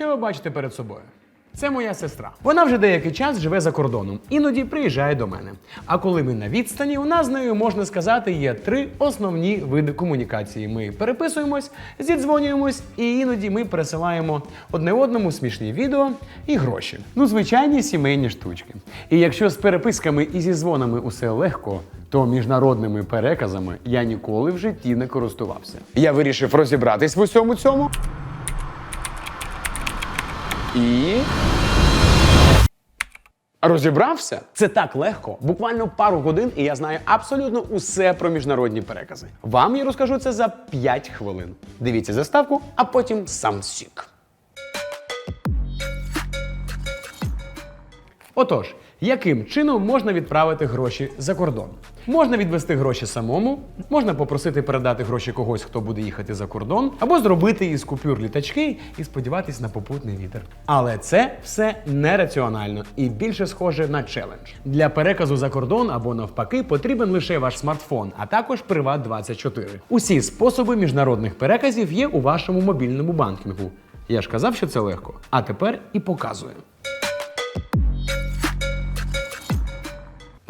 Що ви бачите перед собою? Це моя сестра. Вона вже деякий час живе за кордоном, іноді приїжджає до мене. А коли ми на відстані, у нас з нею можна сказати є три основні види комунікації. Ми переписуємось, зідзвонюємось, і іноді ми пересилаємо одне одному смішні відео і гроші. Ну, звичайні сімейні штучки. І якщо з переписками і зі дзвонами усе легко, то міжнародними переказами я ніколи в житті не користувався. Я вирішив розібратись в усьому цьому. І. Розібрався? Це так легко. Буквально пару годин, і я знаю абсолютно усе про міжнародні перекази. Вам я розкажу це за 5 хвилин. Дивіться заставку, а потім сам сік. Отож, яким чином можна відправити гроші за кордон? Можна відвести гроші самому, можна попросити передати гроші когось, хто буде їхати за кордон, або зробити із купюр літачки і сподіватись на попутний вітер. Але це все нераціонально і більше схоже на челендж. Для переказу за кордон або навпаки потрібен лише ваш смартфон, а також Приват 24 Усі способи міжнародних переказів є у вашому мобільному банкінгу. Я ж казав, що це легко. А тепер і показую.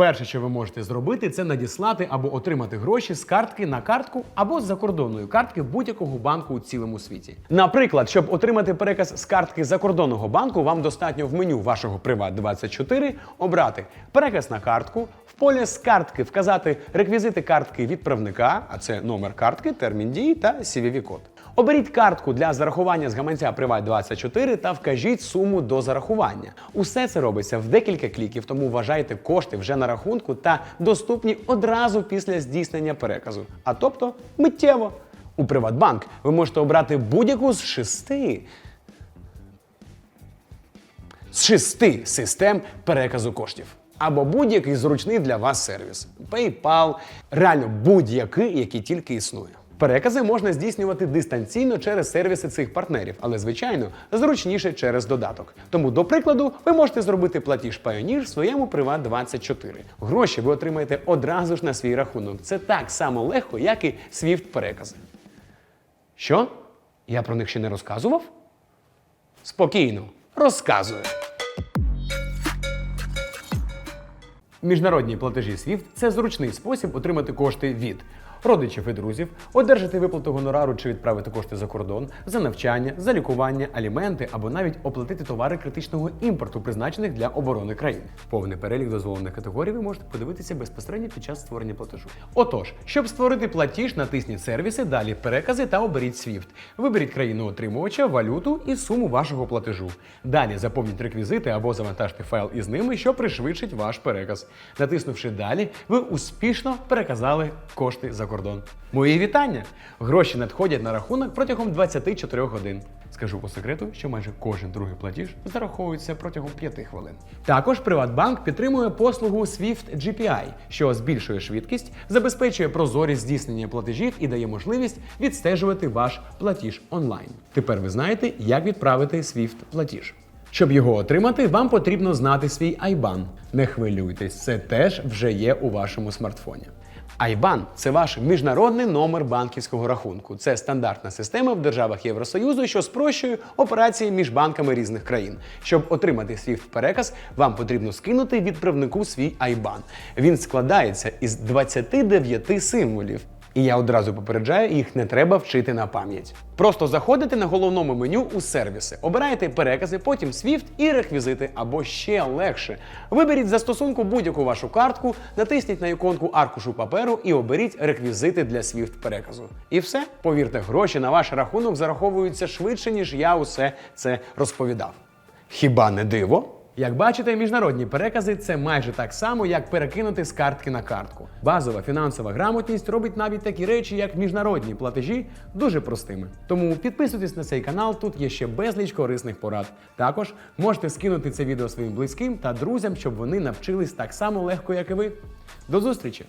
Перше, що ви можете зробити, це надіслати або отримати гроші з картки на картку або з закордонної картки будь-якого банку у цілому світі. Наприклад, щоб отримати переказ з картки закордонного банку, вам достатньо в меню вашого Приват 24 обрати переказ на картку, в полі з картки вказати реквізити картки відправника, а це номер картки, термін дії та cvv код Оберіть картку для зарахування з гаманця Приват 24 та вкажіть суму до зарахування. Усе це робиться в декілька кліків, тому вважайте кошти вже на рахунку та доступні одразу після здійснення переказу. А тобто миттєво. У Приватбанк ви можете обрати будь-яку з шести з шести систем переказу коштів. Або будь-який зручний для вас сервіс. PayPal, реально будь-який, який тільки існує. Перекази можна здійснювати дистанційно через сервіси цих партнерів, але звичайно зручніше через додаток. Тому, до прикладу, ви можете зробити платіж Payoneer в своєму Приват 24 Гроші ви отримаєте одразу ж на свій рахунок. Це так само легко, як і Swift перекази. Що? Я про них ще не розказував? Спокійно, розказую. Міжнародні платежі SWIFT – це зручний спосіб отримати кошти від родичів і друзів, одержати виплату гонорару чи відправити кошти за кордон, за навчання, за лікування, аліменти або навіть оплатити товари критичного імпорту, призначених для оборони країни. Повний перелік дозволених категорій ви можете подивитися безпосередньо під час створення платежу. Отож, щоб створити платіж, натисніть сервіси, далі перекази та оберіть SWIFT. Виберіть країну отримувача, валюту і суму вашого платежу. Далі заповніть реквізити або завантажте файл із ними, що пришвидшить ваш переказ. Натиснувши далі, ви успішно переказали кошти за кордон. Мої вітання! Гроші надходять на рахунок протягом 24 годин. Скажу по секрету, що майже кожен другий платіж зараховується протягом 5 хвилин. Також Приватбанк підтримує послугу Swift GPI, що збільшує швидкість, забезпечує прозорість здійснення платежів і дає можливість відстежувати ваш платіж онлайн. Тепер ви знаєте, як відправити Swift платіж. Щоб його отримати, вам потрібно знати свій IBAN. Не хвилюйтесь, це теж вже є у вашому смартфоні. IBAN – це ваш міжнародний номер банківського рахунку. Це стандартна система в державах Євросоюзу, що спрощує операції між банками різних країн. Щоб отримати свій переказ, вам потрібно скинути відправнику свій Айбан. Він складається із 29 символів. І я одразу попереджаю, їх не треба вчити на пам'ять. Просто заходите на головному меню у сервіси, обираєте перекази, потім SWIFT і реквізити, або ще легше. Виберіть застосунку будь-яку вашу картку, натисніть на іконку аркушу паперу і оберіть реквізити для SWIFT переказу. І все, повірте, гроші на ваш рахунок зараховуються швидше, ніж я усе це розповідав. Хіба не диво? Як бачите, міжнародні перекази це майже так само, як перекинути з картки на картку. Базова фінансова грамотність робить навіть такі речі, як міжнародні платежі, дуже простими. Тому підписуйтесь на цей канал, тут є ще безліч корисних порад. Також можете скинути це відео своїм близьким та друзям, щоб вони навчились так само легко, як і ви. До зустрічі!